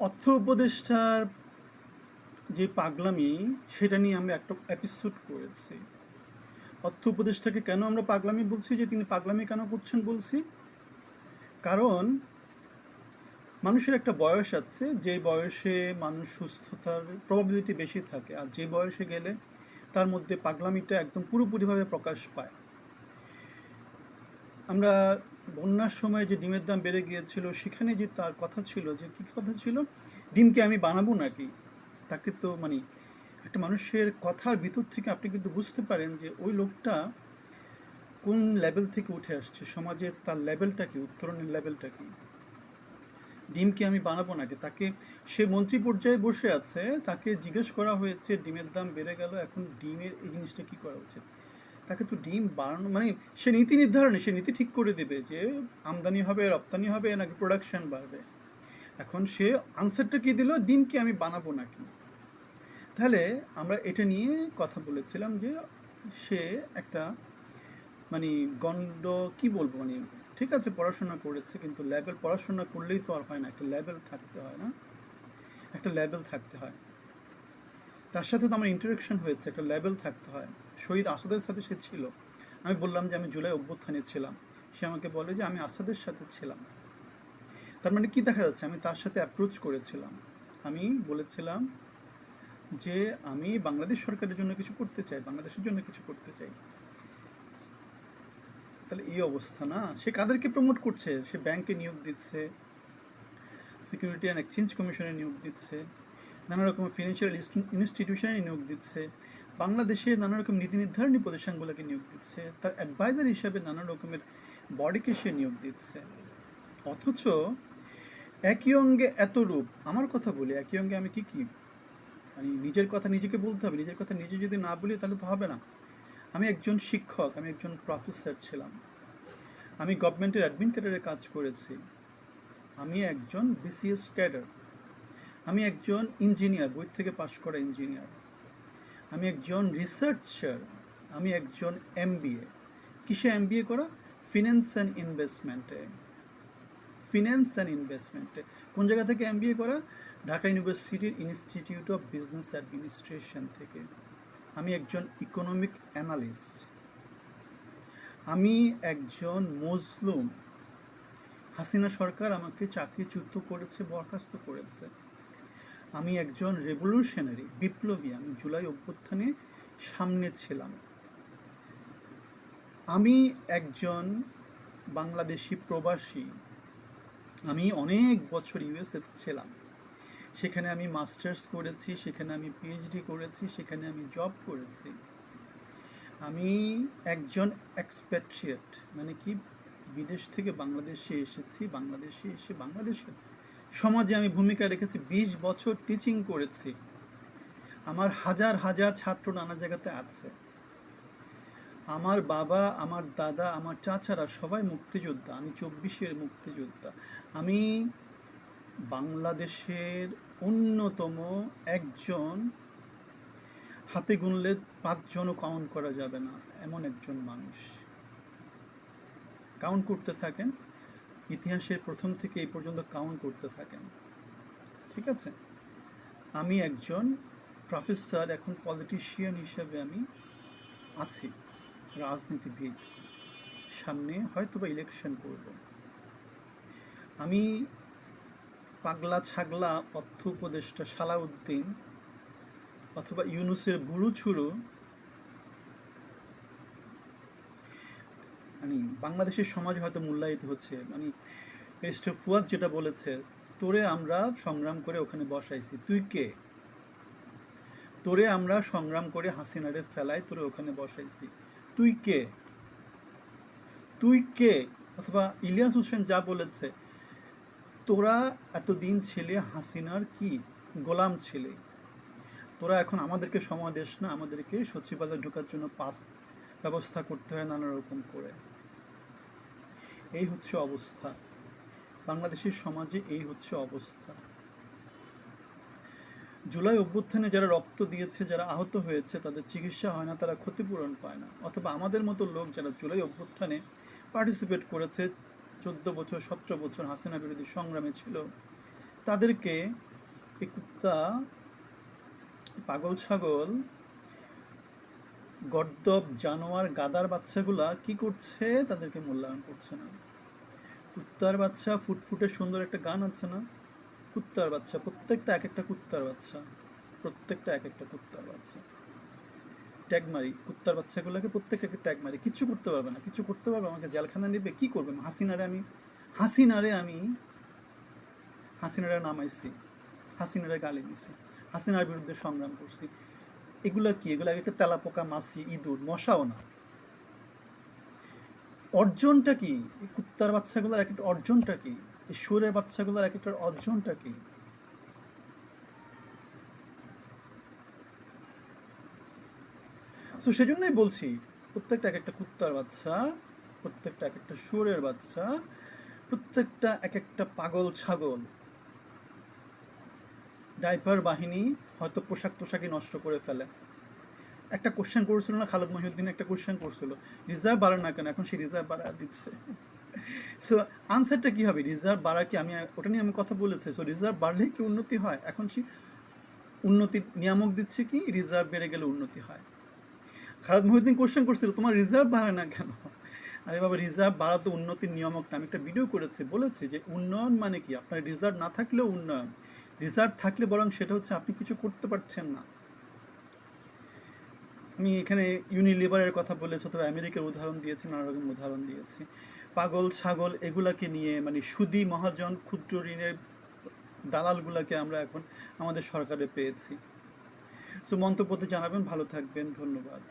অর্থ উপদেষ্টার যে পাগলামি, সেটা নিয়ে আমরা একটা এপিসোড করেছি। অর্থ উপদেষ্টাকে কেন আমরা পাগলামি বলছি, যে তিনি পাগলামি কেন করছেন বলছি? কারণ মানুষের একটা বয়স আছে, যে বয়সে মানুষ সুস্থতার প্রবাবিলিটি বেশি থাকে, আর যে বয়সে গেলে তার মধ্যে পাগলামিটা একদম পুরোপুরিভাবে প্রকাশ পায়। আমরা বন্যার সময় যে ডিমের দাম বেড়ে গিয়েছিল, সেখানে যে তার কথা ছিল যে, কী কথা ছিল? ডিমকে আমি বানাবো নাকি? তাকে তো মানে একটা মানুষের কথার ভিতর থেকে আপনি কিন্তু বুঝতে পারেন যে, ওই লোকটা কোন লেভেল থেকে উঠে আসছে? সমাজের তার লেভেলটা কি? উত্তরণের লেভেলটা কি? ডিমকে আমি বানাবো নাকি? তাকে সে মন্ত্রী পর্যায়ে বসে আছে, তাকে জিজ্ঞেস করা হয়েছে, ডিমের দাম বেড়ে গেল, এখন ডিমের এই জিনিসটা কি করা উচিত? তাকে তো ডিম বাড়ানো মানে সে নীতি নির্ধারণে, সে নীতি ঠিক করে দেবে যে আমদানি হবে, রপ্তানি হবে, নাকি প্রোডাকশন বাড়বে। এখন সে আনসারটা কি দিল? ডিমকে আমি বানাবো নাকি? তাহলে আমরা এটা নিয়ে কথা বলেছিলাম যে সে একটা মানে গণ্ড কি বলব মানে ঠিক আছে, পড়াশোনা করেছে, কিন্তু লেভেল পড়াশোনা করলেই তো আর হয় না, একটা লেভেল থাকতে হয় না। একটা লেভেল থাকতে হয়। তার সাথে তো আমার ইন্টারাকশন হয়েছে, একটা লেভেল থাকতে হয়। শহীদ আসাদের সাথে সে ছিল। আমি বললাম যে, আমি জুলাই অভ্যুত্থানে ছিলাম। সে আমাকে বলে যে, আমি আসাদের সাথে ছিলাম। তার মানে কি দেখা যাচ্ছে? আমি তার সাথে অ্যাপ্রোচ করেছিলাম। আমি বলেছিলাম যে, আমি বাংলাদেশ সরকারের জন্য কিছু করতে চাই, বাংলাদেশের জন্য কিছু করতে চাই। তাহলে এই অবস্থা না? সে কাদেরকে প্রমোট করছে? সে ব্যাংকে নিয়োগ দিচ্ছে সিকিউরিটি অ্যান্ড এক্সচেঞ্জ কমিশনে নিয়োগ দিচ্ছে। নানা রকম ফিনান্সিয়াল ইনস্টিটিউশনে নিয়োগ দিচ্ছে, বাংলাদেশে নানা রকম নীতি নির্ধারণী প্রতিষ্ঠানগুলোকে নিয়োগ দিচ্ছে, তার অ্যাডভাইজার হিসাবে নানা রকমের বডিকে সে নিয়োগ দিচ্ছে। অথচ একই অঙ্গে এত রূপ, আমার কথা বলি, একই অঙ্গে আমি কি কি? মানে নিজের কথা নিজেকে বলতে হবে, নিজের কথা নিজে যদি না বলি তাহলে তো হবে না। আমি একজন শিক্ষক, আমি একজন প্রফেসর ছিলাম। আমি গভর্নমেন্টের অ্যাডমিন ক্যাডারে কাজ করেছি। আমি একজন বিসিএস ক্যাডার আমি একজন ইঞ্জিনিয়ার বই থেকে পাশ করা ইঞ্জিনিয়ার আমি একজন রিসার্চার আমি একজন এমবিএ কিসে এমবিএ করা? ফিন্যান্স অ্যান্ড ইনভেস্টমেন্টে ফিন্যান্স অ্যান্ড ইনভেস্টমেন্টে কোন জায়গা থেকে এমবিএ করা? ঢাকা ইউনিভার্সিটির ইনস্টিটিউট অফ বিজনেস অ্যাডমিনিস্ট্রেশন থেকে। আমি একজন ইকোনমিক অ্যানালিস্ট আমি একজন মজলুম। হাসিনা সরকার আমাকে চাকরিচ্যুত করেছে, বরখাস্ত করেছে। আমি একজন রেভলিউশনারি বিপ্লবী আমি জুলাই অভ্যুত্থানে সামনে ছিলাম। আমি একজন বাংলাদেশি প্রবাসী। আমি অনেক বছর ইউএসএতে ছিলাম। সেখানে আমি মাস্টার্স করেছি, সেখানে আমি পিএইচডি করেছি, সেখানে আমি জব করেছি। আমি একজন এক্সপ্যাট্রিয়েট মানে কি? বিদেশ থেকে বাংলাদেশে এসেছি, বাংলাদেশে এসে বাংলাদেশের সমাজে আমি ভূমিকা রেখেছি, বিশ বছর টিচিং করেছি। আমার হাজার হাজার ছাত্র নানা জায়গাতে আছে। আমার বাবা, আমার দাদা, আমার চাচারা সবাই মুক্তিযোদ্ধা, আমি চব্বিশের মুক্তিযোদ্ধা। আমি বাংলাদেশের অন্যতম একজন, হাতে গুনলে পাঁচজনও কাউন্ট করা যাবে না, এমন একজন মানুষ। কাউন্ট করতে থাকেন। ইতিহাসের প্রথম থেকে এই পর্যন্ত কাউন্ট করতে থাকেন। ঠিক আছে? আমি একজন প্রফেসর এখন পলিটিশিয়ান হিসেবে আমি আছি, রাজনীতিবিদ। সামনে হয়তো বা ইলেকশন করব। আমি পাগলা ছাগলা অর্থ উপদেষ্টা সালাউদ্দিন অথবা ইউনুসের বুড়ো ছুড়ো মানে বাংলাদেশের সমাজে হয়তো মূল্যায়িত হচ্ছে মানে মিস্টার ফুয়াদ যেটা বলেছে, তোরে আমরা সংগ্রাম করে ওখানে বসাইছি। তুই কে? তোরে আমরা সংগ্রাম করে হাসিনারে ফেলাই তোরে ওখানে বসাইছি। তুই কে? তুই কে? অথবা ইলিয়াস হোসেন যা বলেছে, তোরা এতদিন ছেলে হাসিনার কি? গোলাম ছেলে। তোরা এখন আমাদেরকে সময় দেশ না, আমাদেরকে সচিবালয়ে ঢোকার জন্য পাস ব্যবস্থা করতে হয় নানা রকম করে। এই হচ্ছে অবস্থা। বাংলাদেশের সমাজে এই হচ্ছে অবস্থা। জুলাই অভ্যুত্থানে যারা রক্ত দিয়েছে, যারা আহত হয়েছে, তাদের চিকিৎসা হয় না, তারা ক্ষতিপূরণ পায় না। অথবা আমাদের মতো লোক যারা জুলাই অভ্যুত্থানে পার্টিসিপেট করেছে, চোদ্দ বছর, সতেরো বছর হাসিনা বিরোধী সংগ্রামে ছিল, তাদেরকে কুত্তা পাগল ছাগল গর্দব জানোয়ার, গাদার বাচ্চাগুলা কি করছে? তাদেরকে মূল্যায়ন করছে না। কুত্তার বাচ্চা, ফুটফুটে সুন্দর একটা গান আছে না? কুত্তার বাচ্চা, প্রত্যেকটা এক একটা কুত্তার বাচ্চা, প্রত্যেকটা এক একটা কুত্তার বাচ্চা। ট্যাগ মারি, কুত্তার বাচ্চাগুলোকে প্রত্যেকটাকে ট্যাগ মারি। কিচ্ছু করতে পারবে না, কিছু করতে পারবে আমাকে জেলখানা নেবে, কি করবে? হাসিনারে আমি হাসিনারে আমি, হাসিনারে নামাইছি, হাসিনারে গালি দিছি, হাসিনার বিরুদ্ধে সংগ্রাম করছি। এগুলা কি? এগুলা একটা তেলাপোকা, মাছি, ইঁদুর, মশাও না। অর্জনটা কি? কুত্তার বাচ্চাগুলোর এক একটা অর্জনটা কি? সুরের বাচ্চাগুলোর এক একটা অর্জনটা কি? তো সেজন্যই বলছি, প্রত্যেকটা এক একটা কুত্তার বাচ্চা, প্রত্যেকটা এক একটা সুরের বাচ্চা, প্রত্যেকটা এক একটা পাগল, ছাগল ডাইপার বাহিনী হয়তো পোশাক টোশাকই নষ্ট করে ফেলে। একটা কোশ্চেন করছিল না, খালেদ মহিউদ্দিন একটা কোশ্চেন করছিল, রিজার্ভ বাড়া না কেন? এখন সে রিজার্ভ বাড়া দিচ্ছে। সো আনসারটা কী হবে? রিজার্ভ বাড়া কি আমি, ওটা নিয়ে আমি কথা বলেছি। সো রিজার্ভ বাড়লেই কি উন্নতি হয়? এখন সে উন্নতির নিয়ামক দিচ্ছে কি? রিজার্ভ বেড়ে গেলে উন্নতি হয়। খালেদ মহিউদ্দিন কোশ্চেন করছিল, তোমার রিজার্ভ বাড়ে না কেন? আরে বাবা, রিজার্ভ বাড়া তো উন্নতির নিয়ামক না। আমি একটা ভিডিও করেছি, বলেছি যে উন্নয়ন মানে কি? আপনার রিজার্ভ না থাকলেও উন্নয়ন। রিজার্ভ থাকলে বরং সেটা হচ্ছে আপনি কিছু করতে পারছেন না। আমি এখানে ইউনিলিভারের কথা বলেছি অথবা আমেরিকার উদাহরণ দিয়েছি, নানা রকম উদাহরণ দিয়েছি। পাগল, ছাগল এগুলাকে নিয়ে মানে সুদি মহাজন ক্ষুদ্র ঋণের দালালগুলাকে আমরা এখন আমাদের সরকারে পেয়েছি। সো মন্তব্যতে জানাবেন, ভালো থাকবেন, ধন্যবাদ।